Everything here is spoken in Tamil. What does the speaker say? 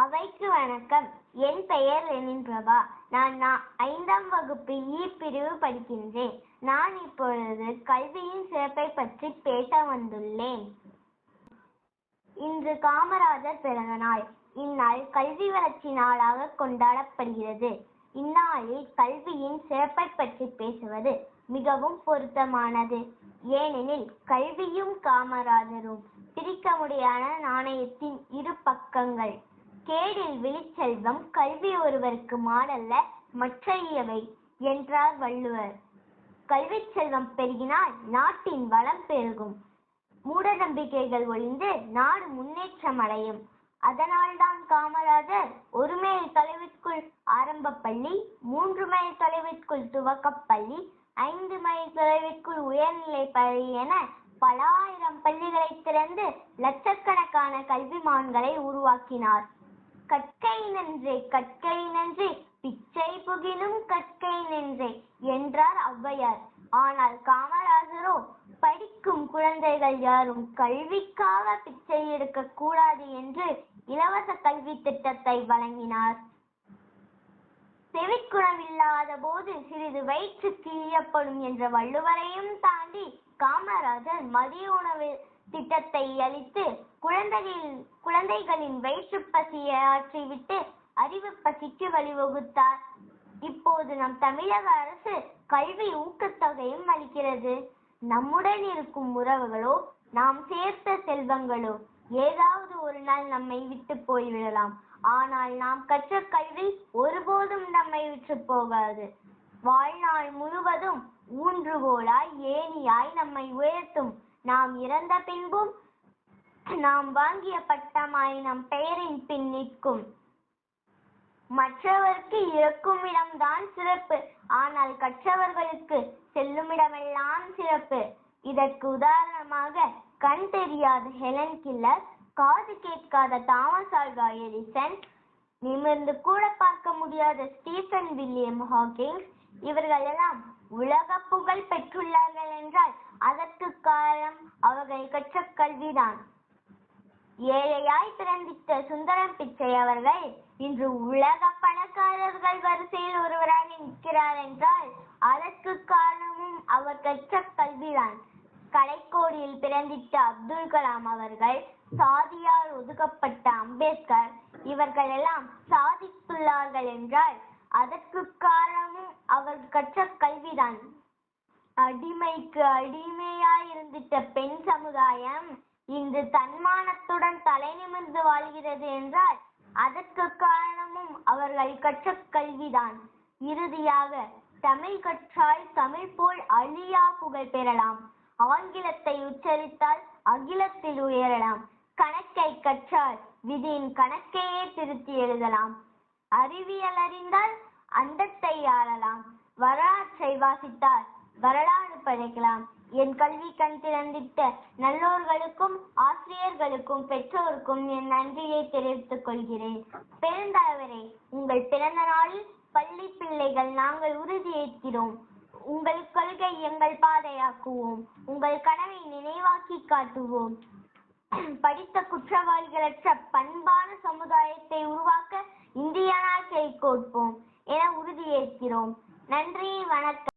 அவைக்கு வணக்கம். என் பெயர் லெனின் பிரபா. நான் ஐந்தாம் வகுப்பு இ பிரிவு படிக்கின்றேன். நான் இப்பொழுது கல்வியின் சிறப்பை பற்றி பேச வந்துள்ளேன். இன்று காமராஜர் பிறந்த நாள். இந்நாள் கல்வி வளர்ச்சி நாளாக கொண்டாடப்படுகிறது. இந்நாளில் கல்வியின் சிறப்பை பற்றி பேசுவது மிகவும் பொருத்தமானது. ஏனெனில் கல்வியும் காமராஜரும் பிரிக்க முடியாத நாணயத்தின் இரு பக்கங்கள். கேடில் விழிச்செல்வம் கல்வி ஒருவருக்கு மாடல்ல மற்றையவை என்றார் வள்ளுவர். கல்வி செல்வம் பெருகினால் நாட்டின் வளம் பெருகும். மூட நம்பிக்கைகள் ஒழிந்து நாடு முன்னேற்றம் அடையும். அதனால்தான் காமராஜர் ஒரு மைல் தொலைவிற்குள் ஆரம்ப பள்ளி மூன்று மைல் தொலைவிற்குள் துவக்கப் பள்ளி ஐந்து மைல் தொலைவிற்குள் உயர்நிலை பள்ளி என பல ஆயிரம் பள்ளிகளை திறந்து லட்சக்கணக்கான கல்விமான்களை உருவாக்கினார். கற்கை நன்றே கற்கை நன்றே. பிச்சை புகினும் கற்கை நன்றே என்றார் ஔவையார். ஆனால் காமராஜரோ படிக்கும் குழந்தைகள் யாரும் கல்விக்காக பிச்சை எடுக்க கூடாது என்று இலவச கல்வி திட்டத்தை வழங்கினார். செவிக்குணமில்லாத போது சிறிது வயிற்று கிழியப்படும் என்ற வள்ளுவரையும் தாண்டி காமராஜர் மதிய உணவில் திட்டத்தை அளித்து குழந்தைகளின் குழந்தைகளின் வயிற்று பசியை ஆற்றிவிட்டு அறிவு பசிக்கு வழிவகுத்தார். இப்போது நம் தமிழக அரசு கல்வி ஊக்கத்தொகையும் அளிக்கிறது. நம்முடன் இருக்கும் உறவுகளோ நாம் சேர்த்த செல்வங்களோ ஏதாவது ஒரு நாள் நம்மை விட்டு போய்விடலாம். ஆனால் நாம் கற்ற கல்வி ஒருபோதும் நம்மை விட்டு போகாது. வாழ்நாள் முழுவதும் ஊன்றுகோலாய் ஏணியாய் நம்மை உயர்த்தும் நாம் இறந்த பின்பும் நாம் வாங்கிய பட்டமாய் நம் பெயரின் பின் நிற்கும். மற்றவருக்கு இருக்கும் இடம்தான் சிறப்பு. ஆனால் கற்றவர்களுக்கு செல்லும் இடமெல்லாம் சிறப்பு. இதற்கு உதாரணமாக கண் தெரியாத ஹெலன் கில்லர் காது கேட்காத தாமஸ் ஆல்வா எடிசன் நிமிர்ந்து கூட பார்க்க முடியாத ஸ்டீஃபன் வில்லியம் ஹாக்கிங்ஸ் இவர்கள் எல்லாம் உலக புகழ் பெற்றுள்ளார்கள் என்றால் அதற்கு காரணம் அவர்கள் கற்ற கல்விதான். ஏழையாய் பிறந்திட்ட சுந்தரம் பிச்சை அவர்கள் இன்று உலக பணக்காரர்கள் வரிசையில் ஒருவராக நிற்கிறார் என்றால் அதற்கு காரணமும் அவர் கற்ற கல்விதான். கலைக்கோடியில் பிறந்திட்ட அப்துல் கலாம் அவர்கள் சாதியால் ஒதுக்கப்பட்ட அம்பேத்கர் இவர்கள் எல்லாம் சாதித்துள்ளார்கள் என்றால் அதற்கு காரணமும் அவர் கற்ற கல்விதான். அடிமைக்கு அடிமையாய் இருந்திட்ட பெண் சமுதாயம் இன்று தன்மானத்துடன் தலை நிமிர்ந்து வாழ்கிறது என்றால் அதற்கு காரணமும் அவர்கள் கற்ற கல்விதான். இறுதியாக தமிழ் கற்றால் தமிழ் போல் அழியா புகழ் பெறலாம். ஆங்கிலத்தை உச்சரித்தால் அகிலத்தில் உயரலாம். கணக்கை கற்றால் விதியின் கணக்கையே திருத்தி எழுதலாம். அறிவியல் அறிந்தால் அண்டத்தை ஆளலாம். வரலாற்றை வாசித்தால் வரலாறு படைக்கலாம். என் கல்வி கண் திறந்திட்ட நல்லோர்களுக்கும் ஆசிரியர்களுக்கும் பெற்றோருக்கும் என் நன்றியை தெரிவித்துக் கொள்கிறேன். பெருந்தலைவரே உங்கள் பிறந்த நாளில் பள்ளி பிள்ளைகள் நாங்கள் உறுதியேற்கிறோம் உங்கள் கொள்கை எங்கள் பாதையாக்குவோம். உங்கள் கனவை நினைவாக்கி காட்டுவோம். படித்த குற்றவாளிகளற்ற பண்பான சமுதாயத்தை உருவாக்க இந்திய நாட்டை கோட்போம் என உறுதியேற்கிறோம் நன்றி வணக்கம்.